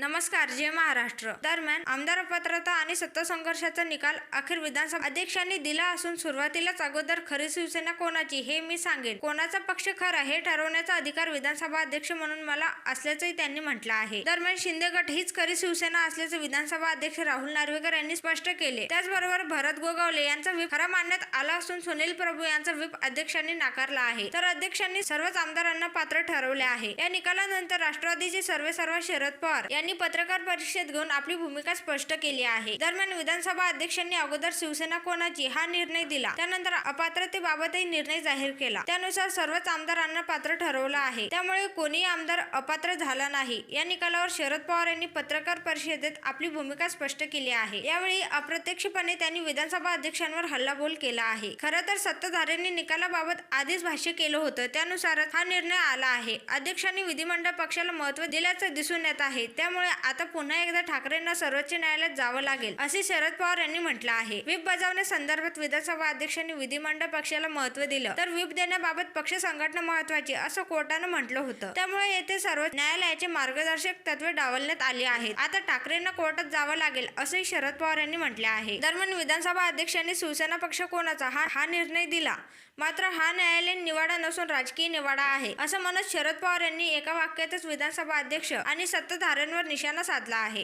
नमस्कार जय महाराष्ट्र. दरम्यान आमदार पात्रता आणि सत्ता संघर्षाचा निकाल अखेर विधानसभा अध्यक्षांनी दिला असून सुरुवातीलाच अगोदर खरी शिवसेना कोणाची हे मी सांगेन. कोणाचा पक्ष खरा हे ठरवण्याचा अधिकार विधानसभा अध्यक्ष म्हणून मला असल्याचंही त्यांनी म्हटलं आहे. दरम्यान शिंदे गट हीच खरी शिवसेना असल्याचे विधानसभा अध्यक्ष राहुल नार्वेकर यांनी स्पष्ट केले. त्याचबरोबर भरत गोगावले यांचा व्हीप खरा मानण्यात आला असून सुनील प्रभू यांचा व्हीप अध्यक्षांनी नाकारला आहे. तर अध्यक्षांनी सर्वच आमदारांना पात्र ठरवले आहे. या निकालानंतर राष्ट्रवादीचे सर्वे सर्व शरद पवार यांनी पत्रकार परिषद घेऊन आपली भूमिका स्पष्ट केली आहे. दरम्यान विधानसभा अध्यक्षांनी अगोदर शिवसेना कोणाची हा निर्णय दिला. त्यानंतर अपात्रतेबाबतही निर्णय जाहीर केला. त्यानुसार सर्वच आमदारांना पात्र ठरवलं आहे. त्यामुळे कोणीही आमदार अपात्र झाला नाही. या निकालावर शरद पवार यांनी पत्रकार परिषदेत आपली भूमिका स्पष्ट केली आहे. यावेळी अप्रत्यक्षपणे त्यांनी विधानसभा अध्यक्षांवर हल्लाबोल केला आहे. खरं तर सत्ताधाऱ्यांनी निकालाबाबत आधीच भाष्य केलं होतं. त्यानुसारच हा निर्णय आला आहे. अध्यक्षांनी विधिमंडळ पक्षाला महत्त्व दिल्याचं दिसून येत आहे. त्यामुळे आता पुन्हा एकदा ठाकरेंना सर्वोच्च न्यायालयात जावं लागेल असे शरद पवार यांनी म्हटलं आहे. व्हीप बजावण्यासंदर्भात विधानसभा अध्यक्षांनी विधिमंडळ पक्षाला महत्त्व दिलं. तर व्हीप देण्याबाबत पक्ष संघटना महत्वाची असं कोर्टानं म्हटलं होतं. त्यामुळे येथे सर्व न्यायालयाचे मार्गदर्शक तत्वे डावलण्यात आली आहेत. आता ठाकरेंना कोर्टात जावं लागेल असंही शरद पवार यांनी म्हटले आहे. दरम्यान विधानसभा अध्यक्षांनी शिवसेना पक्ष कोणाचा हा हा निर्णय दिला. मात्र हा न्यायालयीन निवाडा नसून राजकीय निवाडा आहे असं म्हणत शरद पवार यांनी एका वाक्यातच विधानसभा अध्यक्ष आणि सत्ताधाऱ्यांवर निशाणा साधला आहे.